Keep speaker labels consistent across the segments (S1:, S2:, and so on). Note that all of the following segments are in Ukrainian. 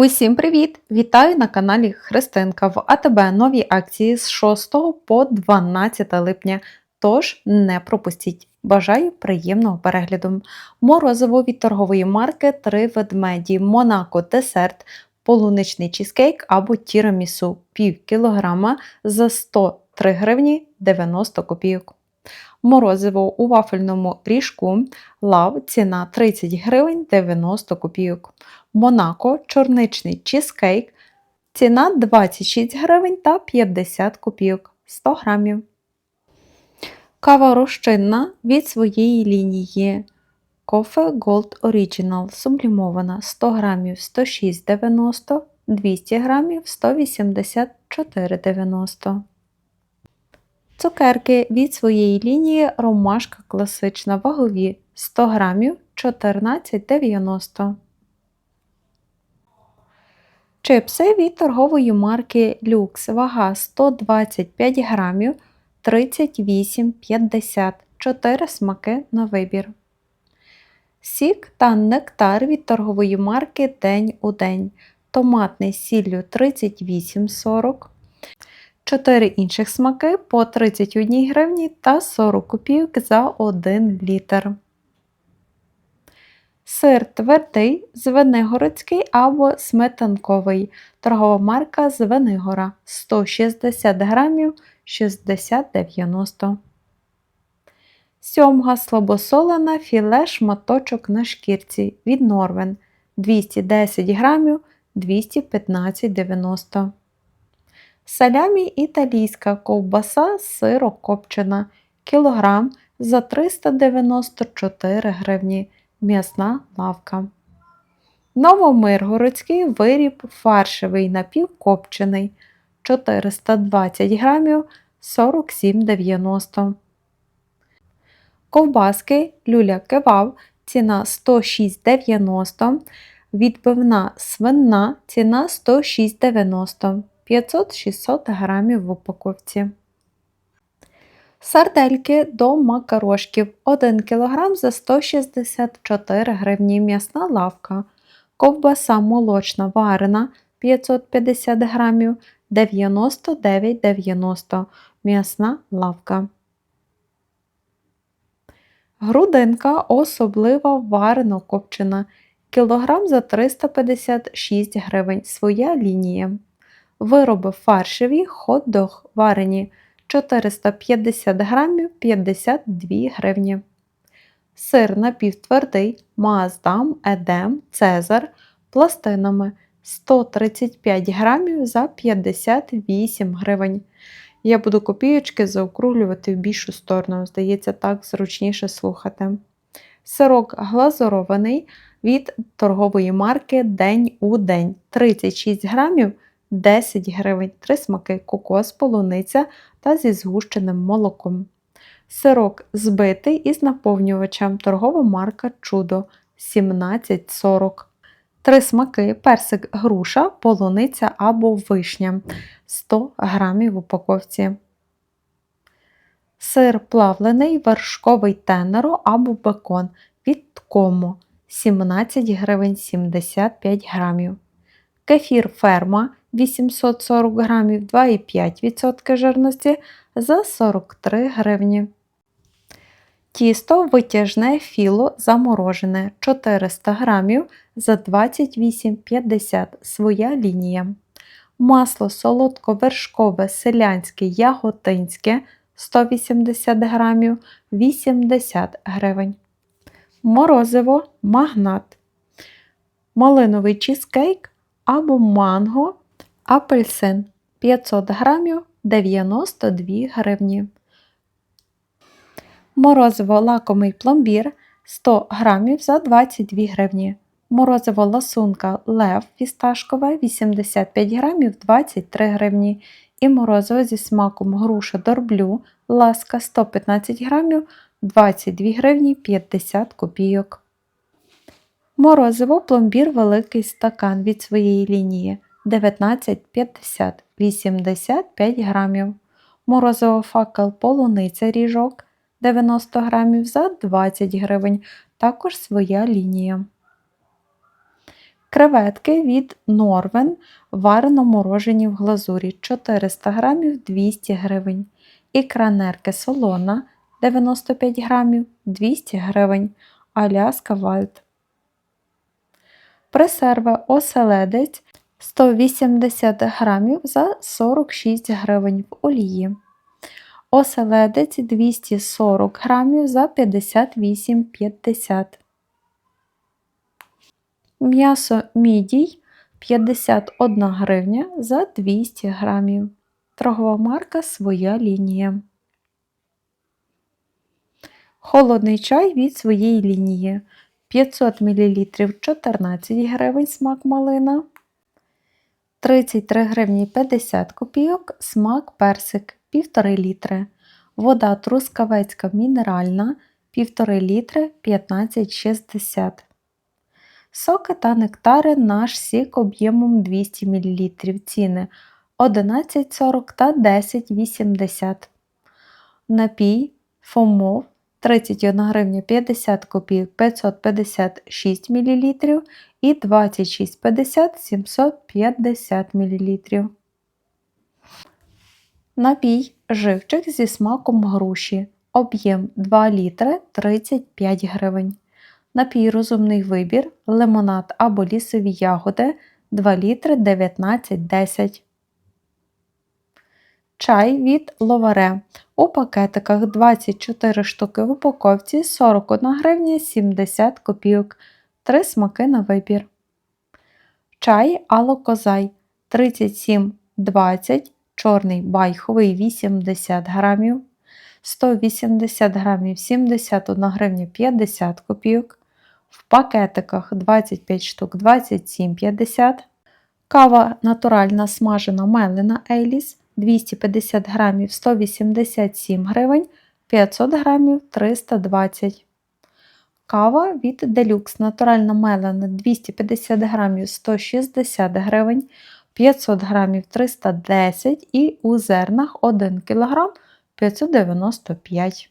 S1: Усім привіт! Вітаю на каналі Христинка в АТБ нові акції з 6 по 12 липня. Тож не пропустіть. Бажаю приємного перегляду. Морозиво від торгової марки Три ведмеді, Монако десерт, полуничний чізкейк або тірамісу пів кілограма за 103 гривні 90 копійок. Морозиво у вафельному ріжку лав ціна 30 гривень 90 копійок. Монако чорничний чізкейк. Ціна 26 гривень та 50 копійок 100 грамів. Кава розчинна від своєї лінії. Кофе Gold Original сублімована 100 грамів 106,90, 200 грамів 184,90. Цукерки від своєї лінії Ромашка класична вагові 100 грамів 14,90. Чипси від торгової марки Lux. Вага 125 грамів 38,50. 4 смаки на вибір. Сік та нектар від торгової марки День у день. Томатний сіллю 38,40. 4 інших смаки по 31 гривні та 40 копійок за 1 літр. Сир твердий, звенигородський або сметанковий. Торгова марка Звенигора 160 грамів 60,90. Сьомга слабосолена філе шматочок на шкірці від Норвен 210 грамів 215,90. Салямі італійська ковбаса сирокопчена кілограм за 394 гривні. М'ясна лавка. Новомиргородський виріб фаршевий напівкопчений 420 грамів 47,90. Ковбаски люля кебаб ціна 106,90. Відбивна свинна ціна 106,90 500-600 грамів в упаковці. Сардельки до макарошків 1 кг за 164 гривні м'ясна лавка. Ковбаса молочна варена 550 грамів 99,90 м'ясна лавка. Грудинка особлива варено копчена кілограм за 356 гривень. Своя лінія. Вироби фаршеві хот-дог варені 450 грамів 52 гривні. Сир напівтвердий Маасдам, Едем, Цезар пластинами 135 грамів за 58 гривень. Я буду копійочки заокруглювати в більшу сторону, здається, так зручніше слухати. Сирок глазурований від торгової марки День у день 36 грамів 10 гривень, 3 смаки кокос, полуниця та зі згущеним молоком. Сирок збитий із наповнювачем торгова марка Чудо 17,40. Три смаки персик груша, полуниця або вишня 100 грамів в упаковці. Сир плавлений, вершковий тенеро або бекон від Комо 17 гривень 75 грамів. Кефір ферма 840 грамів 2,5% жирності за 43 гривні. Тісто витяжне філо заморожене 400 грамів за 28,50 своя лінія. Масло солодко-вершкове селянське яготинське 180 грамів 80 гривень. Морозиво магнат. Малиновий чізкейк або манго апельсин 500 грамів 92 гривні. Морозиво лакомий пломбір 100 грамів за 22 гривні. Морозиво ласунка лев фісташкове 85 грамів 23 гривні. І морозиво зі смаком груша дорблю ласка 115 грамів 22 гривні 50 копійок. Морозиво пломбір великий стакан від своєї лінії 19,50 85 грамів. Морозиво факел полуниця ріжок 90 грамів за 20 гривень. Також своя лінія. Креветки від Норвен варено морожені в глазурі 400 грамів 200 гривень. Ікра нерки солона 95 грамів 200 гривень. Аляска Вальд. Пресерва оселедець 180 грамів за 46 гривень в олії. Оселедець 240 грамів за 58,50. М'ясо мідій 51 гривня за 200 грамів. Торгова марка Своя лінія. Холодний чай від своєї лінії 500 мл 14 гривень смак малина. 33 гривні 50 копійок смак персик 1,5 літри. Вода трускавецька мінеральна 1,5 літри 15,60. Соки та нектари наш сік об'ємом 200 мл. Ціни 11,40 та 10,80. Напій фомов 31 гривня 50 копійок 556 мл і 26,50 750 мл. Напій живчик зі смаком груші. Об'єм 2 літри 35 гривень. Напій розумний вибір, лимонад або лісові ягоди 2 літри 19,10. Чай від ловаре. У пакетиках 24 штуки в упаковці 41 гривня 70 копійок. 3 смаки на вибір. Чай алокозай 37,20, чорний байховий 80 грамів, 180 грамів 71 гривня 50 копійок. В пакетиках 25 штук 27,50. Кава натуральна смажена мелена Ейліс 250 грамів 187 гривень, 500 грамів 320 Кава від Deluxe натуральна мелена 250 грамів 160 гривень, 500 грамів 310 і у зернах 1 кг 595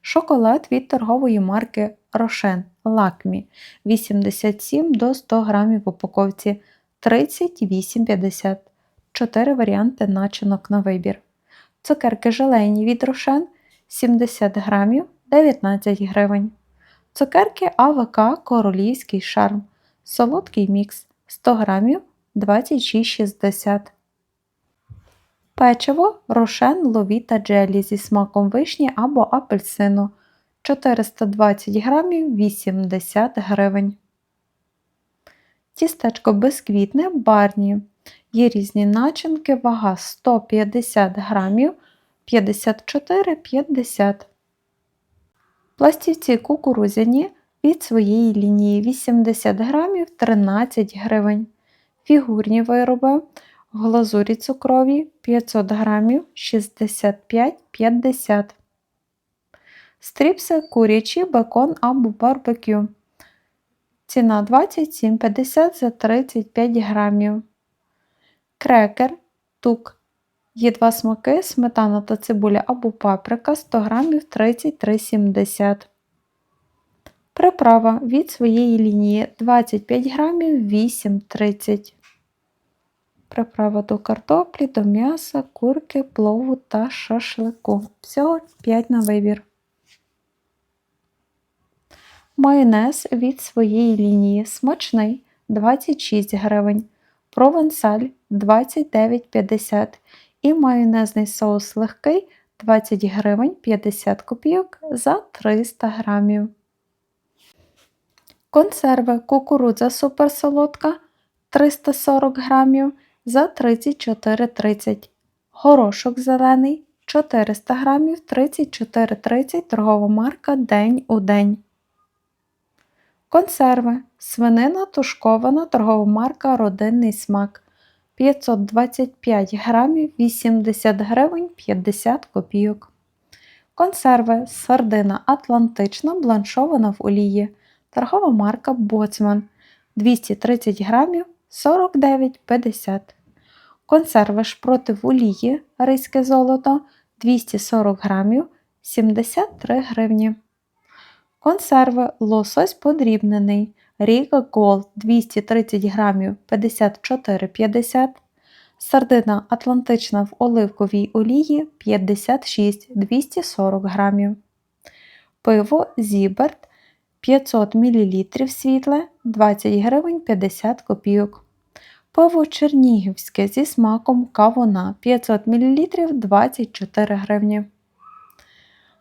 S1: Шоколад від торгової марки Рошен Лакмі 87 до 100 грамів в упаковці 38,50 4 варіанти начинок на вибір. Цукерки желейні від Рошен 70 грамів 19 гривень. Цукерки АВК Королівський шарм. Солодкий мікс 100 грамів 26,60 Печиво Рошен Ловіта Джелі зі смаком вишні або апельсину 420 грамів 80 гривень. Тістечко безквітне барні. Є різні начинки, вага 150 грамів 54,50 Пластівці кукурузяні від своєї лінії 80 грамів 13 гривень. Фігурні вироби глазурі цукрові 500 грамів 65,50 Стріпси курячі, бекон або барбекю. Ціна 27,50 за 35 грамів. Крекер, тук. Є два смаки, сметана та цибуля або паприка 100 грамів 33,70 Приправа від своєї лінії 25 грамів 8,30 Приправа до картоплі, до м'яса, курки, плову та шашлику. Всього 5 на вибір. Майонез від своєї лінії смачний 26 гривень. Провансаль 29,50 і майонезний соус легкий 20 гривень 50 копійок за 300 грамів. Консерви кукурудза суперсолодка 340 грамів за 34,30 Горошок зелений 400 грамів 34,30 торгова марка День у день. Консерви. Свинина тушкована торгова марка Родинний смак 525 грамів 80 гривень 50 копійок. Консерви сардина Атлантична бланшована в олії. Торгова марка Боцман 230 грамів 49,50 Консерви шпроти в олії Ризьке золото 240 грамів 73 гривні. Консерви лосось подрібнений Ріга Голд 230 грамів 54,50 Сардина Атлантична в оливковій олії 56 240 грамів. Пиво Зіберт 500 мл світле 20 гривень 50 копійок. Пиво Чернігівське зі смаком кавуна 500 мл 24 гривні.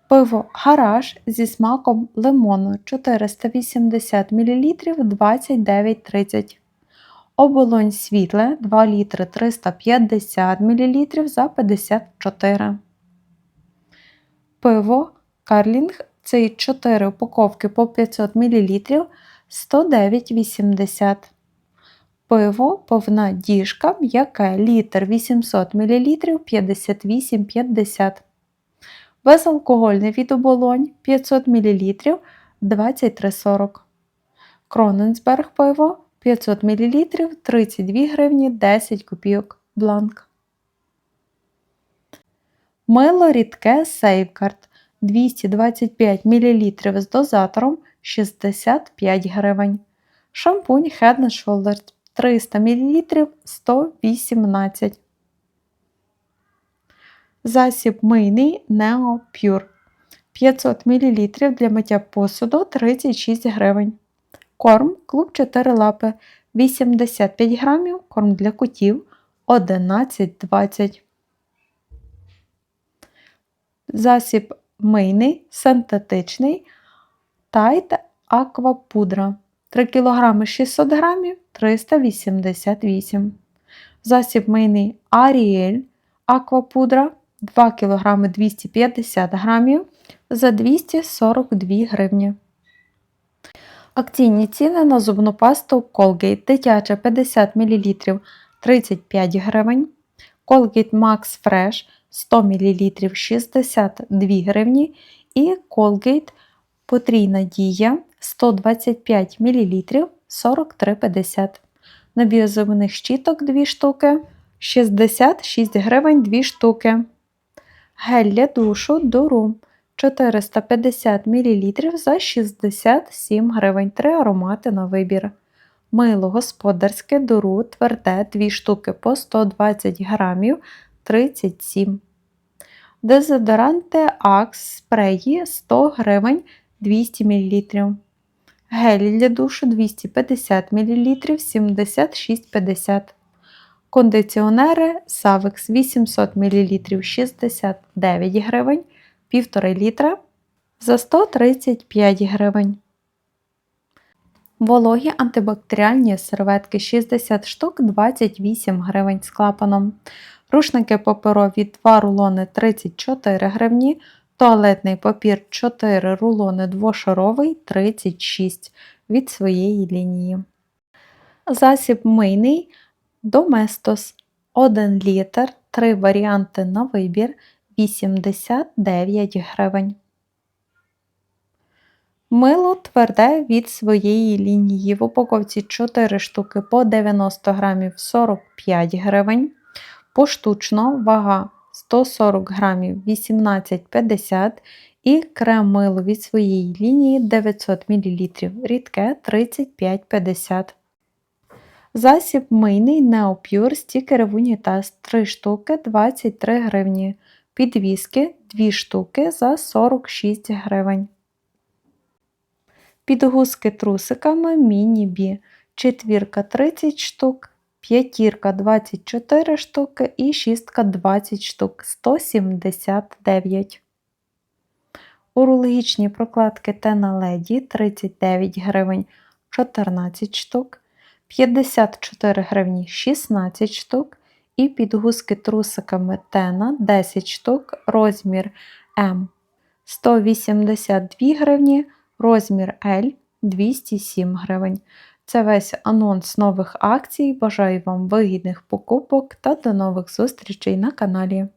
S1: Пиво Гараж зі смаком лимону 480 мл 29,30 Оболонь світле 2 літри 350 мл за 54. Пиво Карлінг це 4 упаковки по 500 мл 109,80. Пиво повна діжка м'яке літр 800 мл 58,50. Безалкогольний від оболонь 500 мл 23,40. Кроненсберг пиво 500 мл 32 гривні 10 копійок бланк. Мило рідке Сейвгард 225 мл з дозатором 65 гривень. Шампунь Head Shoulders 300 мл 118 Засіб мийний Neo Pure 500 мл для миття посуду 36 гривень. Корм клуб 4 лапи 85 грамів, корм для котів 11,20. Засіб мийний, синтетичний Тайт Аквапудра. 3 кг 600 грамів 388 Засіб мийний Аріель Аквапудра 2 кг 250 грамів за 242 гривні. Акційні ціни на зубну пасту Colgate дитяча 50 мл 35 гривень. Colgate Max Fresh 100 мл 62 гривні. І Colgate потрійна дія 125 мл 43,50 Набір зубних щіток 2 штуки 66 гривень 2 штуки. Гель для душу Дуру 450 мл за 67 гривень 3 аромати на вибір. Мило господарське дуру тверде 2 штуки по 120 грамів 37 Дезодоранти Акс спреї 100 гривень 200 мл. Гель для душу 250 мл 76,50 Кондиціонери Savix 800 мл 69 гривень 1,5 літра за 135 гривень. Вологі антибактеріальні серветки 60 штук 28 гривень з клапаном. Рушники паперові 2 рулони 34 гривні. Туалетний папір 4 рулони двошаровий 36 від своєї лінії. Засіб мийний Доместос 1 літр, 3 варіанти на вибір 89 гривень. Мило тверде від своєї лінії. В упаковці 4 штуки по 90 грамів 45 гривень. Поштучно вага 140 грамів 18,50 і крем мило від своєї лінії 900 мл. Рідке 35,50 Засіб мийний Neopure стікери в унітаз 3 штуки 23 гривні. Підвіски 2 штуки за 46 гривень. Підгузки трусиками міні-бі. Четвірка 30 штук, п'ятірка 24 штуки і шістка 20 штук 179. Урологічні прокладки Тена Леді 39 гривень 14 штук. 54 гривні 16 штук. І підгузки трусиками Тена 10 штук, розмір М 182 гривні, розмір L 207 гривень. Це весь анонс нових акцій. Бажаю вам вигідних покупок та до нових зустрічей на каналі.